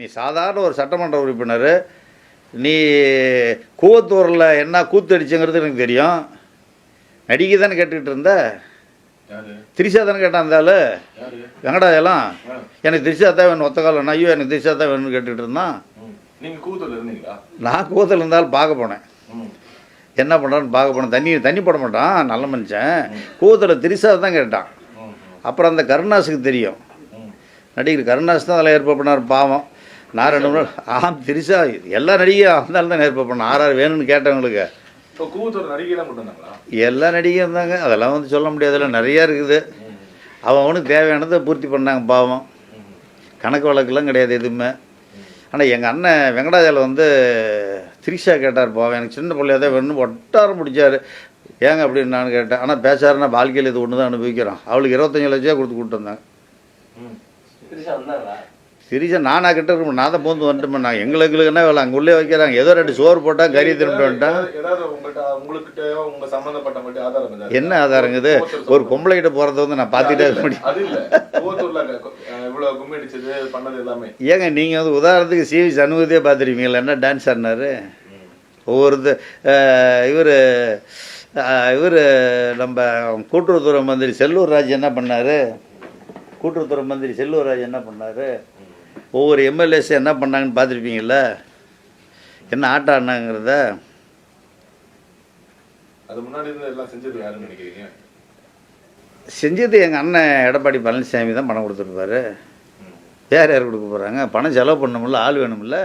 நீ சாதாரண ஒரு சட்டமன்ற உறுப்பினர் நீ கூவத்தூரில் என்ன கூத்து அடிச்சுங்கிறது எனக்கு தெரியும். நடிகை தானே கேட்டுக்கிட்டு இருந்த? திரிஷா தானே கேட்டான் யாரு? வெங்கடாஜலம் ஆ. எனக்கு திரிஷா தான் வேணும் ஒத்த காலம் ஐயோ எனக்கு திரிஷா தான் வேணும்னு கேட்டுக்கிட்டு இருந்தான். நான் கூவத்தில் இருந்தாலும் பார்க்க போனேன். என்ன பண்ணுறான்னு பார்க்க போனேன். தண்ணி தண்ணி போட மாட்டான் நல்ல மனுஷன். கூவத்தில் திரிஷா தான் கேட்டான். அப்புறம் அந்த கருணாஸுக்கு தெரியும். நடிகர் கருணாஸ் தான் அதில் ஏற்பாடு பண்ணார் பாவம். நான் ரெண்டு மூணு ஆம் திரிஷா எல்லா நடிகையும் ஆள் தான் ஏற்பாடு பண்ண ஆறு ஆறு வேணும்னு கேட்டவங்களுக்கு. எல்லா நடிகையும் இருந்தாங்க. அதெல்லாம் வந்து சொல்ல முடியாதுல்ல நிறையா இருக்குது. அவன் அவனுக்கு தேவையானதை பூர்த்தி பண்ணாங்க பாவம். கணக்கு வழக்குலாம் கிடையாது எதுவுமே. ஆனால் எங்கள் அண்ணன் வெங்கடாஜலம் வந்து திரிஷா கேட்டார் பாவம். எனக்கு சின்ன பிள்ளையா தான் வேணும்னு ஒட்டாரம் முடிச்சார் ஏங்க அப்படின்னு நான் கேட்டேன். ஆனால் பேசாருன்னா வாழ்க்கையில் இது ஒன்று தான் அனுபவிக்கிறோம். அவளுக்கு இருபத்தஞ்சு லட்சம் கொடுத்து கூப்பிட்டு வந்தாங்க. ம். திரிஷா வந்தாங்களா திரிஷா நானா கிட்ட இருக்க நான் தான் போந்து வந்துட்டு நான் எங்களுக்கு என்ன வேலை? அங்கே உள்ளே வைக்கிறாங்க. ஏதோ ரெண்டு சோறு போட்டால் கறி திரும்பிட்டு வந்துட்டேன் என்ன ஆதாரங்குது ஒரு பொம்பளை கிட்ட போகிறத வந்து நான் பார்த்துட்டே இருக்க முடியும். ஏங்க நீங்கள் வந்து உதாரணத்துக்கு சிவி சண்முகத்தையே பார்த்துருப்பீங்களா என்ன டான்ஸ் ஆடினாரு? ஒவ்வொரு இவர் இவர் நம்ம கூட்டுறவுத்துறை மந்திரி செல்லூர் ராஜ் என்ன பண்ணார்? கூட்டுறவுத்துறை மந்திரி செல்லூர் ராஜ் என்ன பண்ணார்? ஒவ்வொரு எம்எல்ஏஸ் என்ன பண்ணாங்கன்னு பார்த்துருப்பீங்கள என்ன ஆட்டம் ஆடினாங்கிறத அது முன்னாடி இருந்து எல்லாம் செஞ்சது யாருன்னு நினைக்கிறீங்க? செஞ்சது எங்கள் அண்ணன் எடப்பாடி பழனிசாமி தான் பணம் கொடுத்துருப்பாரு. யார் யார் கொடுக்க போகிறாங்க பணம் செலவு பண்ணணும்ல ஆள் வேணும்ல.